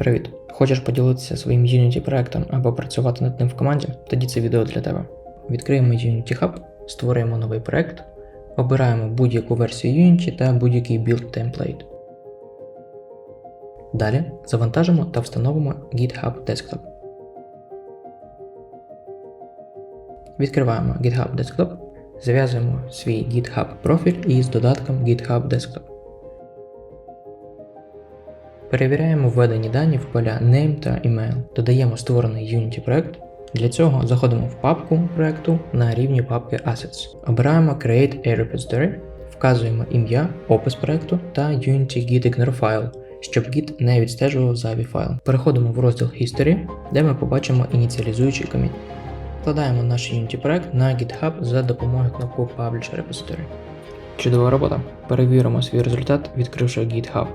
Привіт! Хочеш поділитися своїм Unity проектом або працювати над ним в команді? Тоді це відео для тебе. Відкриємо Unity Hub, створюємо новий проект, обираємо будь-яку версію Unity та будь-який build template. Далі завантажимо та встановимо GitHub Desktop. Відкриваємо GitHub Desktop, зав'язуємо свій GitHub профіль із додатком GitHub Desktop. Перевіряємо введені дані в поля Name та Email. Додаємо створений Unity проект. Для цього заходимо в папку проекту на рівні папки Assets. Обираємо Create a repository, вказуємо ім'я, опис проекту та Unity Git Ignore файл, щоб Git не відстежував зайві файли. Переходимо в розділ History, де ми побачимо ініціалізуючий коміт. Вкладаємо наш Unity проект на GitHub за допомогою кнопки Publish Repository. Чудова робота. Перевіримо свій результат, відкривши GitHub.